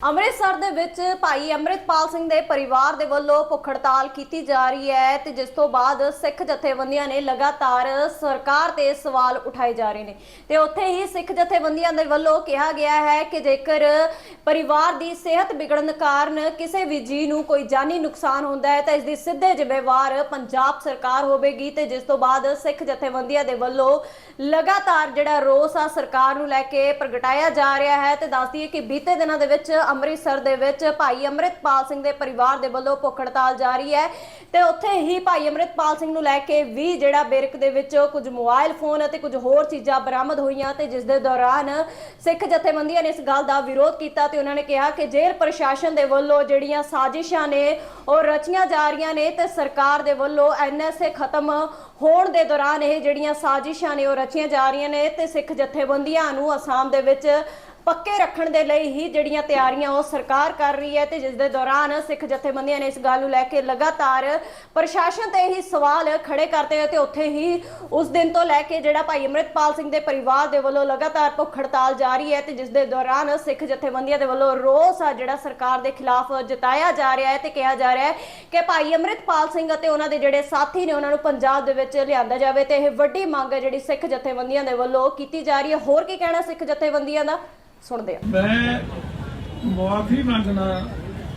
ਅੰਮ੍ਰਿਤਸਰ ਦੇ ਵਿੱਚ ਭਾਈ ਅੰਮ੍ਰਿਤਪਾਲ ਸਿੰਘ ਦੇ ਪਰਿਵਾਰ ਦੇ ਵੱਲੋਂ ਭੁੱਖ ਹੜਤਾਲ ਕੀਤੀ ਜਾ ਰਹੀ ਹੈ ਤੇ ਜਿਸ ਤੋਂ ਬਾਅਦ ਸਿੱਖ ਜਥੇਬੰਦੀਆਂ ਨੇ ਲਗਾਤਾਰ ਸਰਕਾਰ ਤੇ ਸਵਾਲ ਉਠਾਏ ਜਾ ਰਹੇ ਨੇ। ਤੇ ਉੱਥੇ ਹੀ ਸਿੱਖ ਜਥੇਬੰਦੀਆਂ ਦੇ ਵੱਲੋਂ ਕਿਹਾ ਗਿਆ ਹੈ ਕਿ ਜੇਕਰ ਪਰਿਵਾਰ ਦੀ ਸਿਹਤ ਵਿਗੜਨ ਕਾਰਨ ਕਿਸੇ ਵੀ ਜੀ ਨੂੰ ਕੋਈ ਜਾਨੀ ਨੁਕਸਾਨ ਹੁੰਦਾ ਹੈ ਤਾਂ ਇਸ ਦੀ ਸਿੱਧੇ ਜ਼ਿੰਮੇਵਾਰ ਪੰਜਾਬ ਸਰਕਾਰ ਹੋਵੇਗੀ ਤੇ ਜਿਸ ਤੋਂ ਬਾਅਦ ਸਿੱਖ ਜਥੇਬੰਦੀਆਂ ਦੇ ਵੱਲੋਂ ਲਗਾਤਾਰ ਜਿਹੜਾ ਰੋਸ ਆ ਸਰਕਾਰ ਨੂੰ ਲੈ ਕੇ ਪ੍ਰਗਟਾਇਆ ਜਾ ਰਿਹਾ ਹੈ ਤੇ ਦੱਸਦੀ ਹੈ ਕਿ ਬੀਤੇ ਦਿਨਾਂ ਦੇ ਵਿੱਚ ਅੰਮ੍ਰਿਤਸਰ ਦੇ ਵਿੱਚ ਭਾਈ ਅੰਮ੍ਰਿਤਪਾਲ ਸਿੰਘ ਦੇ ਪਰਿਵਾਰ ਦੇ ਵੱਲੋਂ ਭੁੱਖ ਹੜਤਾਲ ਜਾਰੀ ਹੈ ਤੇ ਉੱਥੇ ਹੀ ਭਾਈ ਅੰਮ੍ਰਿਤਪਾਲ ਸਿੰਘ ਨੂੰ ਲੈ ਕੇ ਵੀ ਜਿਹੜਾ ਬਿਰਕ ਦੇ ਵਿੱਚ ਕੁਝ ਮੋਬਾਈਲ ਫੋਨ ਅਤੇ ਕੁਝ ਹੋਰ ਚੀਜ਼ਾਂ ਬਰਾਮਦ ਹੋਈਆਂ ਤੇ ਜਿਸ ਦੇ ਦੌਰਾਨ ਸਿੱਖ ਜਥੇਬੰਦੀਆਂ ਨੇ ਇਸ ਗੱਲ ਦਾ ਵਿਰੋਧ ਕੀਤਾ ਤੇ ਉਹਨਾਂ ਨੇ ਕਿਹਾ ਕਿ ਜੇਲ੍ਹ ਪ੍ਰਸ਼ਾਸਨ ਦੇ ਵੱਲੋਂ ਜਿਹੜੀਆਂ ਸਾਜ਼ਿਸ਼ਾਂ ਨੇ ਉਹ ਰਚੀਆਂ ਜਾ ਰਹੀਆਂ ਨੇ ਤੇ ਸਰਕਾਰ ਦੇ ਵੱਲੋਂ ਐਨਐਸਏ ਖਤਮ ਹੋਣ ਦੇ ਦੌਰਾਨ ਇਹ ਜਿਹੜੀਆਂ ਸਾਜ਼ਿਸ਼ਾਂ ਨੇ ਉਹ ਰਚੀਆਂ ਜਾ ਰਹੀਆਂ ਨੇ ਤੇ ਸਿੱਖ ਜਥੇਬੰਦੀਆਂ ਨੂੰ ਅਸਾਮ ਦੇ ਵਿੱਚ ਪੱਕੇ ਰੱਖਣ ਦੇ ਲਈ ਹੀ ਜਿਹੜੀਆਂ ਤਿਆਰੀਆਂ ਉਹ ਸਰਕਾਰ ਕਰ ਰਹੀ ਹੈ ਤੇ ਜਿਸ ਦੇ ਦੌਰਾਨ ਸਿੱਖ ਜਥੇਬੰਦੀਆਂ ਨੇ ਇਸ ਗੱਲ ਨੂੰ ਲੈ ਕੇ ਲਗਾਤਾਰ ਪ੍ਰਸ਼ਾਸਨ ਤੇ ਹੀ ਸਵਾਲ ਖੜੇ ਕਰਦੇ ਹੋਏ ਤੇ ਉੱਥੇ ਹੀ ਉਸ ਦਿਨ ਤੋਂ ਲੈ ਕੇ ਜਿਹੜਾ ਭਾਈ ਅੰਮ੍ਰਿਤਪਾਲ ਸਿੰਘ ਦੇ ਪਰਿਵਾਰ ਦੇ ਵੱਲੋਂ ਲਗਾਤਾਰ ਭੁੱਖ ਹੜਤਾਲ ਜਾਰੀ ਹੈ ਤੇ ਜਿਸ ਦੇ ਦੌਰਾਨ ਸਿੱਖ ਜਥੇਬੰਦੀਆਂ ਦੇ ਵੱਲੋਂ ਰੋਸ ਆ ਜਿਹੜਾ ਸਰਕਾਰ ਦੇ ਖਿਲਾਫ ਜਤਾਇਆ ਜਾ ਰਿਹਾ ਹੈ ਤੇ ਕਿਹਾ ਜਾ ਰਿਹਾ ਹੈ ਕਿ ਭਾਈ ਅੰਮ੍ਰਿਤਪਾਲ ਸਿੰਘ ਅਤੇ ਉਹਨਾਂ ਦੇ ਜਿਹੜੇ ਸਾਥੀ ਨੇ ਉਹਨਾਂ ਨੂੰ ਪੰਜਾਬ ਦੇ ਵਿੱਚ ਲਿਆਂਦਾ ਜਾਵੇ ਤੇ ਇਹ ਵੱਡੀ ਮੰਗ ਹੈ ਜਿਹੜੀ ਸਿੱਖ ਜਥੇਬੰਦੀਆਂ ਦੇ ਵੱਲੋਂ ਕੀਤੀ ਜਾ ਰਹੀ ਹੈ। ਹੋਰ ਕੀ ਕਹਿਣਾ ਸਿੱਖ ਜਥੇਬੰਦੀਆਂ ਦਾ? ਸੁਣਦੇ ਹਾਂ ਮੈਂ ਮੁਆਫੀ ਮੰਗਣਾ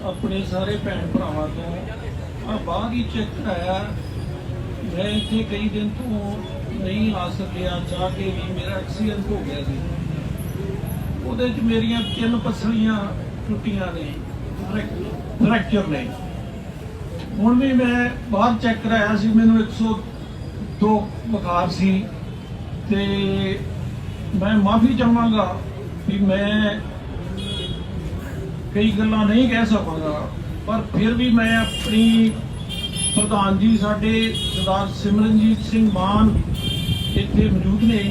ਆਪਣੇ ਸਾਰੇ ਭੈਣ ਭਰਾਵਾਂ ਤੋਂ। ਆ ਬਾਹਰ ਹੀ ਚੈੱਕ ਕਰਾਇਆ ਮੈਂ ਇੱਥੇ ਕਈ ਦਿਨ ਤੋਂ ਨਹੀਂ ਆ ਸਕਿਆ, ਜਾ ਕੇ ਵੀ ਮੇਰਾ ਐਕਸੀਡੈਂਟ ਹੋ ਗਿਆ ਸੀ। ਉਹਦੇ 'ਚ ਮੇਰੀਆਂ ਤਿੰਨ ਪਸਲੀਆਂ ਟੁੱਟੀਆਂ ਨੇ ਫ੍ਰੈਕਚਰ ਨੇ। ਹੁਣ ਵੀ ਮੈਂ ਬਾਹਰ ਚੈੱਕ ਕਰਾਇਆ ਸੀ, ਮੈਨੂੰ 102 ਬੁਖਾਰ ਸੀ। ਤੇ ਮੈਂ ਮਾਫੀ ਚਾਹਾਂਗਾ ਵੀ ਮੈਂ ਕਈ ਗੱਲਾਂ ਨਹੀਂ ਕਹਿ ਸਕਾਂਗਾ, ਪਰ ਫਿਰ ਵੀ ਮੈਂ ਆਪਣੀ ਪ੍ਰਧਾਨ ਜੀ, ਸਾਡੇ ਸਰਦਾਰ ਸਿਮਰਨਜੀਤ ਸਿੰਘ ਮਾਨ ਇੱਥੇ ਮੌਜੂਦ ਨੇ।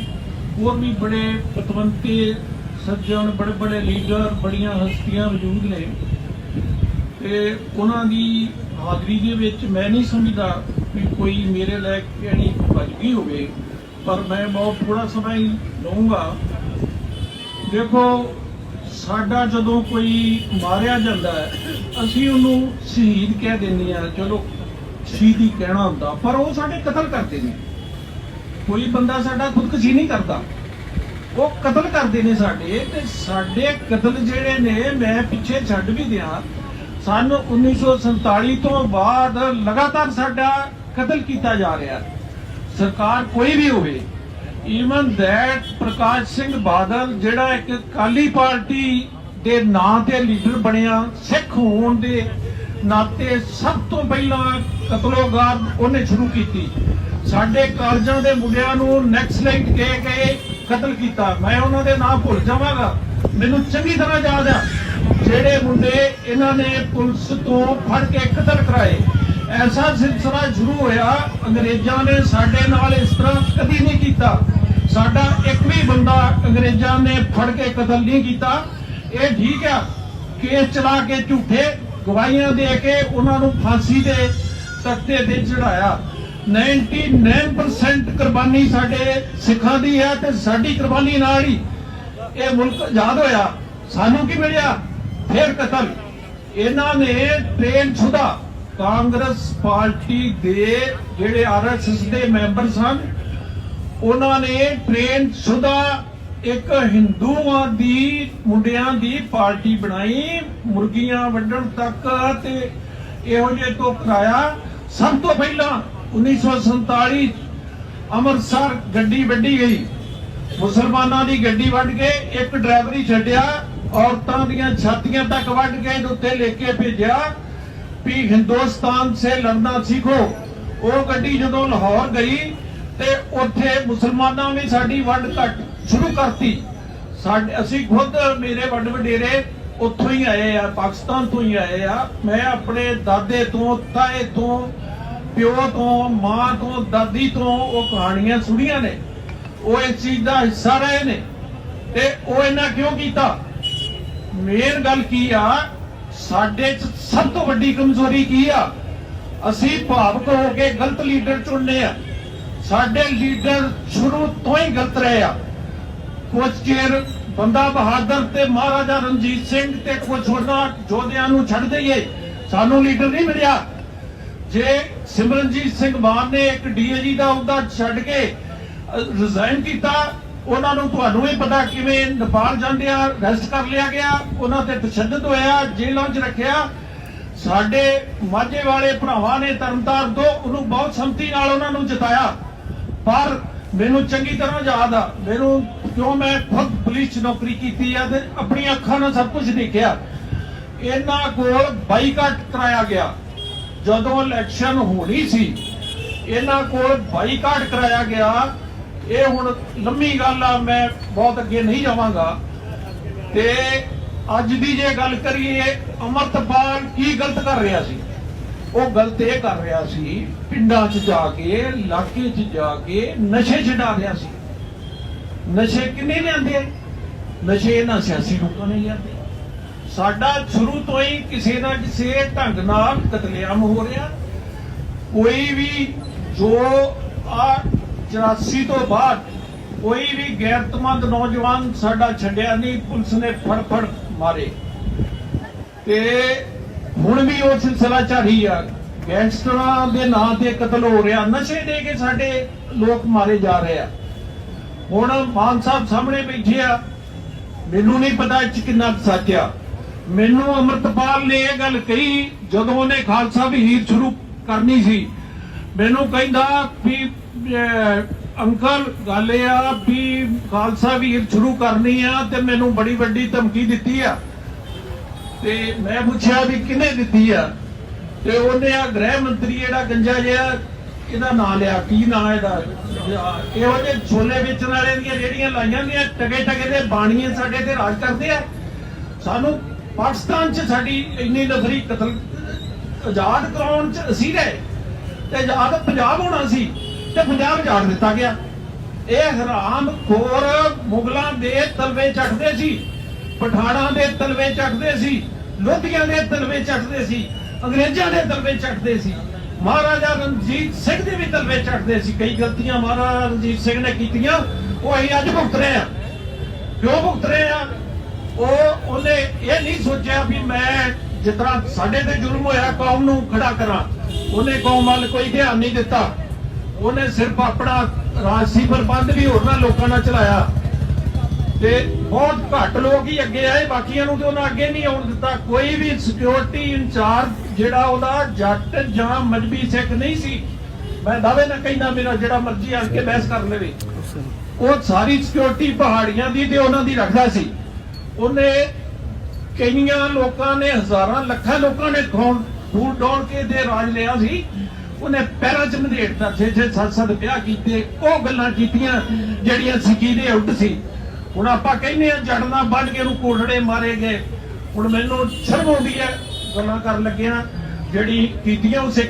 ਹੋਰ ਵੀ ਬੜੇ ਪਤਵੰਤੇ ਸੱਜਣ, ਬੜੇ ਬੜੇ ਲੀਡਰ, ਬੜੀਆਂ ਹਸਤੀਆਂ ਮੌਜੂਦ ਨੇ। ਤੇ ਉਹਨਾਂ ਦੀ ਹਾਜ਼ਰੀ ਦੇ ਵਿੱਚ ਮੈਂ ਨਹੀਂ ਸਮਝਦਾ ਵੀ ਕੋਈ ਮੇਰੇ ਲੈ ਕੇ ਜਿਹੜੀ ਭਜਗੀ ਹੋਵੇ, ਪਰ ਮੈਂ ਬਹੁਤ ਥੋੜਾ ਸਮਾਂ ਹੀ ਲਵਾਂਗਾ ਦੇਖੋ, ਸਾਡਾ ਜਦੋਂ ਕੋਈ ਮਾਰਿਆ ਜਾਂਦਾ ਹੈ, ਅਸੀਂ ਉਹਨੂੰ ਸ਼ਹੀਦ ਕਹਿ ਦਿੰਦੇ ਆ ਚਲੋ, ਸ਼ਹੀਦੀ ਕਹਿਣਾ ਹੁੰਦਾ, ਪਰ ਉਹ ਸਾਡੇ ਕਤਲ ਕਰਦੇ ਨੇ। ਕੋਈ ਬੰਦਾ ਸਾਡਾ ਖੁਦਕੁਸ਼ੀ ਨਹੀਂ ਕਰਦਾ। ਉਹ ਕਤਲ ਕਰਦੇ ਨੇ ਸਾਡੇ, ਤੇ ਸਾਡੇ ਕਤਲ ਜਿਹੜੇ ਨੇ, ਮੈਂ ਪਿੱਛੇ ਛੱਡ ਵੀ ਦਿਆਂ। ਸਨ 1947 ਤੋਂ ਬਾਅਦ ਲਗਾਤਾਰ ਸਾਡਾ ਕਤਲ ਕੀਤਾ ਜਾ ਰਿਹਾ। ਸਰਕਾਰ ਕੋਈ ਵੀ ਹੋਵੇ ਈਵਨ ਦੈਟ ਪ੍ਰਕਾਸ਼ ਸਿੰਘ ਬਾਦਲ ਜਿਹੜਾ ਇੱਕ ਕਾਲੀ ਪਾਰਟੀ ਦੇ ਨਾਂ ਤੇ ਲੀਡਰ ਬਣਿਆ, ਸਿੱਖ ਹੋਣ ਦੇ ਨਾਤੇ ਸਭ ਤੋਂ ਪਹਿਲਾਂ ਕਤਲੋਗਾਰ ਉਹਨੇ ਸ਼ੁਰੂ ਕੀਤੀ। ਸਾਡੇ ਕਾਲਜਾਂ ਦੇ ਮੁੰਡਿਆਂ ਨੂੰ ਨੈਕਸਲਾਈਟ ਕਹਿ ਕੇ ਕਤਲ ਕੀਤਾ। ਮੈਂ ਉਹਨਾਂ ਦੇ ਨਾਂ ਭੁੱਲ ਜਾਵਾਂਗਾ। ਮੈਨੂੰ ਚੰਗੀ ਤਰ੍ਹਾਂ ਯਾਦ ਆ, ਜਿਹੜੇ ਮੁੰਡੇ ਇਹਨਾਂ ਨੇ ਪੁਲਿਸ ਤੋਂ ਫੜ ਕੇ ਕਤਲ ਕਰਾਏ। ਐਸਾ ਸਿਲਸਿਲਾ ਸ਼ੁਰੂ ਹੋਇਆ, ਅੰਗਰੇਜ਼ਾਂ ਨੇ ਸਾਡੇ ਨਾਲ ਇਸ ਤਰ੍ਹਾਂ ਇੱਕ ਬੰਦਾ ਅੰਗਰੇਜ਼ਾਂ ਨੇ ਫੜ ਕੇ ਕਤਲ ਨਹੀਂ ਕੀਤਾ। ਇਹ ਠੀਕ ਆ, ਕੇਸ ਚਲਾ ਕੇ ਝੂਠੇ ਗਵਾਹੀਆਂ ਦੇ ਕੇ ਉਹਨਾਂ ਨੂੰ ਫਾਂਸੀ ਦੇ ਤਖਤੇ ਤੇ ਚੜਾਇਆ 99% ਕੁਰਬਾਨੀ ਸਾਡੇ ਸਿੱਖਾਂ ਦੀ ਹੈ ਤੇ ਸਾਡੀ ਕੁਰਬਾਨੀ ਨਾਲ ਹੀ ਇਹ ਮੁਲਕ ਆਜ਼ਾਦ ਹੋਇਆ। ਸਾਨੂੰ ਕੀ ਮਿਲਿਆ? ਫਿਰ ਕਤਲ। ਇਹਨਾਂ ਨੇ ਟ੍ਰੇਨ ਛੁਡਾ ਕਾਂਗਰਸ ਪਾਰਟੀ ਦੇ ਜਿਹੜੇ ਆਰਐਸਐਸ ਦੇ ਮੈਂਬਰ ਸਨ ਉਹਨਾਂ ਨੇ ਟ੍ਰੇਨ ਸੁਦਾ ਇੱਕ ਹਿੰਦੂਆਂ ਦੀ, ਮੁੰਡਿਆਂ ਦੀ ਪਾਰਟੀ ਬਣਾਈ, ਮੁਰਗੀਆਂ ਵੰਡਣ ਤੱਕ ਤੇ ਇਹੋ ਜਿਹੇ ਤੋਂ ਕਰਾਇਆ ਸਭ ਤੋਂ ਪਹਿਲਾਂ 1947 ਅੰਮ੍ਰਿਤਸਰ ਗੱਡੀ ਵੱਢੀ ਗਈ। ਮੁਸਲਮਾਨਾਂ ਦੀ ਗੱਡੀ ਵੱਢ ਕੇ ਇੱਕ ਡਰਾਈਵਰ ਹੀ ਛੱਡਿਆ, ਔਰਤਾਂ ਦੀਆਂ ਛਾਤੀਆਂ ਤੱਕ ਵੱਢ ਕੇ ਇਹਦੇ ਉੱਤੇ ਲਿਖ ਕੇ ਭੇਜਿਆ। ਵੀ ਹਿੰਦੁਸਤਾਨ ਸੇ ਲੜਨਾ ਸਿੱਖੋ। ਉਹ ਗੱਡੀ ਜਦੋਂ ਲਾਹੌਰ ਗਈ ਤੇ ਉੱਥੇ ਮੁਸਲਮਾਨਾਂ ਨੇ ਸਾਡੀ ਵੱਢ ਘੱਟ ਸ਼ੁਰੂ ਕਰਤੀ। ਸਾਡੇ ਅਸੀਂ ਖੁਦ ਮੇਰੇ ਵੱਡ ਵਡੇਰੇ ਉੱਥੋਂ ਹੀ ਆਏ ਆ, ਪਾਕਿਸਤਾਨ ਤੋਂ ਹੀ ਆਏ ਆ। ਮੈਂ ਆਪਣੇ ਦਾਦੇ ਤੋਂ, ਤਾਏ ਤੋਂ, ਪਿਓ ਤੋਂ, ਮਾਂ ਤੋਂ, ਦਾਦੀ ਤੋਂ ਉਹ ਕਹਾਣੀਆਂ ਸੁਣੀਆਂ ਨੇ। ਉਹ ਇਸ ਚੀਜ਼ ਦਾ ਹਿੱਸਾ ਰਹੇ ਨੇ। ਤੇ ਉਹ ਇਹਨਾਂ ਕਿਉਂ ਕੀਤਾ? ਮੇਨ ਗੱਲ ਕੀ ਆ, ਸਾਡੇ ਚ ਸਭ ਤੋਂ ਵੱਡੀ ਕਮਜ਼ੋਰੀ ਕੀ ਆ? ਅਸੀਂ ਭਾਵਕ ਹੋ ਕੇ ਗਲਤ ਲੀਡਰ ਚੁਣਨੇ ਆ। ਸਾਡੇ ਲੀਡਰ ਸ਼ੁਰੂ ਤੋਂ ਹੀ ਗਲਤ ਰਹੇ ਆ। ਕੁਝ ਚਿਰ ਬੰਦਾ ਬਹਾਦਰ ਤੇ ਮਹਾਰਾਜਾ ਰਣਜੀਤ ਸਿੰਘ ਤੇ ਕੁਝ ਉਹਨਾਂ ਯੋਧਿਆਂ ਨੂੰ ਛੱਡ ਦਈਏ, ਸਾਨੂੰ ਲੀਡਰ ਨਹੀਂ ਮਿਲਿਆ। ਜੇ ਸਿਮਰਨਜੀਤ ਸਿੰਘ ਮਾਨ ਨੇ ਇੱਕ ਡੀਏਜੀ ਦਾ ਅਹੁਦਾ ਛੱਡ ਕੇ ਰਿਜ਼ਾਈਨ ਕੀਤਾ, ਉਹਨਾਂ ਨੂੰ ਤੁਹਾਨੂੰ ਵੀ ਪਤਾ ਕਿਵੇਂ ਨੇਪਾਲ ਜਾਂਦਿਆਂ ਰੈਸਟ ਕਰ ਲਿਆ ਗਿਆ, ਉਹਨਾਂ ਤੇ ਤਸ਼ੱਦਦ ਹੋਇਆ, ਜੇਲ੍ਹਾਂ 'ਚ ਰੱਖਿਆ। ਸਾਡੇ ਮਾਝੇ ਵਾਲੇ ਭਰਾਵਾਂ ਨੇ ਤਰਨਤਾਰਨ ਤੋਂ ਉਹਨੂੰ ਬਹੁਤ ਸੰਮਤੀ ਨਾਲ ਉਹਨਾਂ ਨੂੰ ਜਿਤਾਇਆ। ਪਰ ਮੈਨੂੰ ਚੰਗੀ ਤਰ੍ਹਾਂ ਯਾਦ ਆ, ਮੈਨੂੰ ਕਿਉਂ ਮੈਂ ਖੁਦ ਪੁਲਿਸ 'ਚ ਨੌਕਰੀ ਕੀਤੀ ਆ ਤੇ ਆਪਣੀਆਂ ਅੱਖਾਂ ਨਾਲ ਸਭ ਕੁਝ ਦੇਖਿਆ। ਇਹਨਾਂ ਕੋਲ ਬਾਈਕਾਟ ਕਰਾਇਆ ਗਿਆ। ਜਦੋਂ ਇਲੈਕਸ਼ਨ ਹੋਣੀ ਸੀ, ਇਹਨਾਂ ਕੋਲ ਬਾਈਕਾਟ ਕਰਾਇਆ ਗਿਆ। ਇਹ ਹੁਣ ਲੰਮੀ ਗੱਲ ਆ, ਮੈਂ ਬਹੁਤ ਅੱਗੇ ਨਹੀਂ ਜਾਵਾਂਗਾ। ਤੇ ਅੱਜ ਦੀ ਜੇ ਗੱਲ ਕਰੀਏ, ਅਮਰਤਪਾਲ ਕੀ ਗਲਤ ਕਰ ਰਿਹਾ ਸੀ? ਉਹ ਗਲਤ ਇਹ ਕਰ ਰਿਹਾ ਸੀ, ਪਿੰਡਾਂ 'ਚ ਜਾ ਕੇ, ਇਲਾਕੇ 'ਚ ਜਾ ਕੇ ਨਸ਼ੇ ਛਡਾ ਰਿਹਾ ਸੀ। ਨਸ਼ੇ ਕਿੰਨੇ ਲਿਆਂਦੇ ਆ? ਨਸ਼ੇ ਇਹਨਾਂ ਸਿਆਸੀ ਲੋਕਾਂ ਨੇ ਲਿਆਂਦੇ। ਸਾਡਾ ਸ਼ੁਰੂ ਤੋਂ ਹੀ ਕਿਸੇ ਨਾ ਕਿਸੇ ਢੰਗ ਨਾਲ ਕਤਲੇਆਮ ਹੋ ਰਿਹਾ। ਕੋਈ ਵੀ ਜੋ ਆ 84 ਤੋਂ ਬਾਅਦ ਕੋਈ ਵੀ ਗੈਰਤਮੰਦ ਨੌਜਵਾਨ ਸਾਡਾ ਛੱਡਿਆ ਨਹੀਂ, ਪੁਲਿਸ ਨੇ ਫੜ ਫੜ ਮਾਰੇ। ਤੇ ਹੁਣ ਵੀ ਉਹ ਸਿਲਸਿਲਾ ਜਾਰੀ ਆ। ਗੈਂਗਸਟਰਾਂ ਦੇ ਨਾਂ ਤੇ ਕਤਲ ਹੋ ਰਿਹਾ। ਨਸ਼ੇ ਦੇ ਕੇ ਸਾਡੇ ਲੋਕ ਮਾਰੇ ਜਾ ਰਹੇ ਆ। ਹੁਣ ਮਾਨ ਸਾਹਿਬ ਸਾਹਮਣੇ ਬੈਠੇ ਆ। ਮੈਨੂੰ ਨਹੀਂ ਪਤਾ ਇਹ ਕਿੰਨਾ ਸੱਚ ਆ। ਮੈਨੂੰ ਅਮਰਤਪਾਲ ਨੇ ਇਹ ਗੱਲ ਕਹੀ ਜਦੋਂ ਉਹਨੇ ਖਾਲਸਾ ਵਹੀਰ ਸ਼ੁਰੂ ਕਰਨੀ ਸੀ। ਮੈਨੂੰ ਕਹਿੰਦਾ ਵੀ ਅੰਕਲ, ਗੱਲ ਇਹ ਆ ਵੀ ਖਾਲਸਾ ਵੀਰ ਸ਼ੁਰੂ ਕਰਨੀ ਆ ਤੇ ਮੈਨੂੰ ਬੜੀ ਵੱਡੀ ਧਮਕੀ ਦਿੱਤੀ ਆ। ਤੇ ਮੈਂ ਪੁੱਛਿਆ ਵੀ ਕਿਹਨੇ ਦਿੱਤੀ ਆ? ਤੇ ਉਹਨੇ ਆ ਗ੍ਰਹਿ ਮੰਤਰੀ ਜਿਹੜਾ ਗੰਜਾ ਜਿਹਾ ਇਹਦਾ ਨਾਂ ਲਿਆ, ਕੀ ਨਾਂ ਇਹਦਾ? ਇਹੋ ਜਿਹੇ ਛੋਲੇ ਵੇਚਣ ਵਾਲੇ ਦੀਆਂ ਜਿਹੜੀਆਂ ਲਾਈਆਂ ਦੀਆਂ ਟਕੇ ਟਕੇ ਦੇ ਬਾਣੀਏ ਸਾਡੇ ਤੇ ਰਾਜ ਕਰਦੇ ਆ। ਸਾਨੂੰ ਪਾਕਿਸਤਾਨ 'ਚ ਸਾਡੀ ਇੰਨੀ ਨਫਰੀ ਕਤਲ, ਆਜ਼ਾਦ ਕਰਾਉਣ 'ਚ ਅਸੀਂ ਰਹੇ। ਤੇ ਆਜ਼ਾਦ ਪੰਜਾਬ ਹੋਣਾ ਸੀ, ਤੇ ਪੰਜਾਬ ਜਾਣ ਦਿੱਤਾ ਗਿਆ। ਇਹ ਹਰਾਮ ਖੋਰ ਮੁਗਲਾਂ ਦੇ ਤਲਵੇ ਚੱਟਦੇ ਸੀ। ਪਠਾਣਾਂ ਦੇ ਤਲਵੇ ਚੱਟਦੇ ਸੀ, ਲੋਧੀਆਂ ਦੇ ਤਲਵੇ ਚੱਟਦੇ ਸੀ, ਅੰਗਰੇਜ਼ਾਂ ਦੇ ਤਲਵੇ ਚੱਟਦੇ ਸੀ, ਮਹਾਰਾਜਾ ਰਣਜੀਤ ਸਿੰਘ ਦੇ ਵੀ ਤਲਵੇ ਚੱਟਦੇ ਸੀ। ਕਈ ਗਲਤੀਆਂ ਮਹਾਰਾਜਾ ਰਣਜੀਤ ਸਿੰਘ ਨੇ ਕੀਤੀਆਂ, ਉਹ ਅਸੀਂ ਅੱਜ ਭੁਗਤ ਰਹੇ ਆ ਕਿਉਂ ਭੁਗਤ ਰਹੇ ਆ ਉਹ, ਉਹਨੇ ਇਹ ਨਹੀਂ ਸੋਚਿਆ ਵੀ ਮੈਂ ਜਿਸ ਤਰ੍ਹਾਂ ਸਾਡੇ ਤੇ ਜ਼ੁਲਮ ਹੋਇਆ, ਕੌਮ ਨੂੰ ਖੜਾ ਕਰਾਂ। ਉਹਨੇ ਕੌਮ ਵੱਲ ਕੋਈ ਧਿਆਨ ਨਹੀਂ ਦਿੱਤਾ। ਉਹਨੇ ਸਿਰਫ ਆਪਣਾ ਰਾਜਸੀ ਪ੍ਰਬੰਧ ਵੀ ਹੋਰਨਾਂ ਲੋਕਾਂ ਨਾਲ ਚਲਾਇਆ। ਤੇ ਬਹੁਤ ਘੱਟ ਲੋਕ ਹੀ ਅੱਗੇ ਆਏ, ਬਾਕੀਆਂ ਨੂੰ ਤੇ ਉਹਨਾਂ ਅੱਗੇ ਨਹੀਂ ਆਉਣ ਦਿੱਤਾ। ਕੋਈ ਵੀ ਸਿਕਿਉਰਿਟੀ ਇੰਚਾਰਜ ਜਿਹੜਾ ਉਹਦਾ ਜੱਟ ਜਾਂ ਮਜਬੀ ਸਿੱਖ ਨਹੀਂ ਸੀ। ਮੈਂ ਦਾਅਵੇ ਨਾਲ ਕਹਿੰਦਾ, ਮੇਰਾ ਜਿਹੜਾ ਮਰਜ਼ੀ ਆ ਕੇ ਬਹਿਸ ਕਰ ਲਵੇ। ਉਹ ਸਾਰੀ ਸਿਕਿਉਰਿਟੀ ਪਹਾੜੀਆਂ ਦੀ ਤੇ ਉਹਨਾਂ ਦੀ ਰੱਖਦਾ ਸੀ। ਉਹਨੇ ਕਈਆਂ ਲੋਕਾਂ ਨੇ, ਹਜ਼ਾਰਾਂ ਲੱਖਾਂ ਲੋਕਾਂ ਨੇ ਖੌਣ, ਫੂਲ ਡੋਲ ਕੇ ਦੇ ਰਾਜ ਲਿਆ ਸੀ। ਉਹਨੇ ਪੈਰਾਂ 'ਚ ਮਧੇੜਤਾ ਛੇ ਛੇ ਸੱਤ ਸੱਤ ਵਿਆਹ ਕੀਤੇ, ਉਹ ਗੱਲਾਂ ਕੀਤੀਆਂ ਜਿਹੜੀਆਂ ਸਿੱਖੀ ਦੇ ਉੱਡ ਸੀ। ਹੁਣ ਆਪਾਂ ਕਹਿੰਦੇ ਆ ਜੜਨਾ ਨਾਲ ਕੇ ਉਹਨੂੰ ਕੋਠੜੇ ਮਾਰੇ ਗਏ। ਹੁਣ ਮੈਨੂੰ ਸ਼ਰਮ ਆਉਂਦੀ ਹੈ, ਗੱਲਾਂ ਕਰਨ ਲੱਗਿਆ, ਜਿਹੜੀ ਕੀਤੀਆਂ ਉਹ ਸਿੱਖ